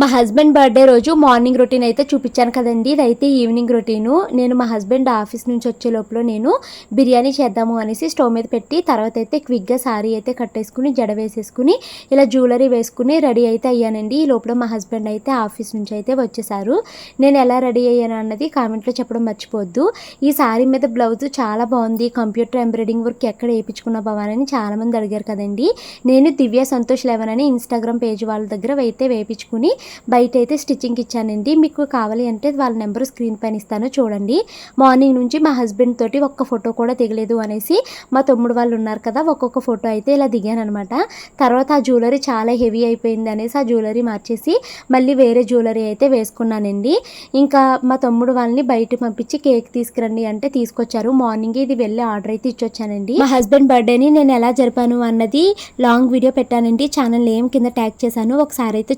మా husband birthday రోజు morning routine అయితే చూపించాను కదండి. ఇదైతే ఈవినింగ్ రొటీను. నేను మా హస్బెండ్ ఆఫీస్ నుంచి వచ్చే లోపల నేను బిర్యానీ చేద్దాము అనేసి స్టవ్ మీద పెట్టి తర్వాత అయితే క్విక్గా సారీ అయితే కట్టేసుకుని జడ వేసేసుకుని ఇలా జ్యువెలరీ వేసుకుని రెడీ అయితే అయ్యానండి. ఈ లోపల మా హస్బెండ్ అయితే ఆఫీస్ నుంచి అయితే వచ్చేసారు. నేను ఎలా రెడీ అయ్యాను అన్నది కామెంట్లో చెప్పడం మర్చిపోద్దు ఈ సారీ మీద బ్లౌజ్ చాలా బాగుంది. కంప్యూటర్ ఎంబ్రాయిడింగ్ వర్క్ ఎక్కడ వేయించుకున్న భవానని చాలామంది అడిగారు కదండి. నేను దివ్య సంతోష్ లెవెన్ అని ఇన్స్టాగ్రామ్ పేజ్ వాళ్ళ దగ్గర అయితే వేయించుకుని బయట అయితే స్టిచ్చింగ్ ఇచ్చానండి. మీకు కావాలి అంటే వాళ్ళ నెంబర్ స్క్రీన్ పైన ఇస్తాను చూడండి. మార్నింగ్ నుంచి మా హస్బెండ్ తోటి ఒక్క ఫోటో కూడా దిగలేదు అనేసి మా తమ్ముడు వాళ్ళు ఉన్నారు కదా ఒక్కొక్క ఫోటో అయితే ఇలా దిగాను అనమాట తర్వాత ఆ జ్యువెలరీ చాలా హెవీ అయిపోయింది అనేసి ఆ జ్యువెలరీ మార్చేసి మళ్ళీ వేరే జ్యువెలరీ అయితే వేసుకున్నానండి. ఇంకా మా తమ్ముడు వాళ్ళని బయట పంపించి కేక్ తీసుకురండి అంటే తీసుకొచ్చారు. మార్నింగ్ ఇది వెళ్ళి ఆర్డర్ అయితే ఇచ్చొచ్చానండి. మా హస్బెండ్ బర్త్డేని నేను ఎలా జరిపాను అన్నది లాంగ్ వీడియో పెట్టానండి. ఛానల్ నేమ్ కింద ట్యాగ్ చేశాను. ఒకసారి అయితే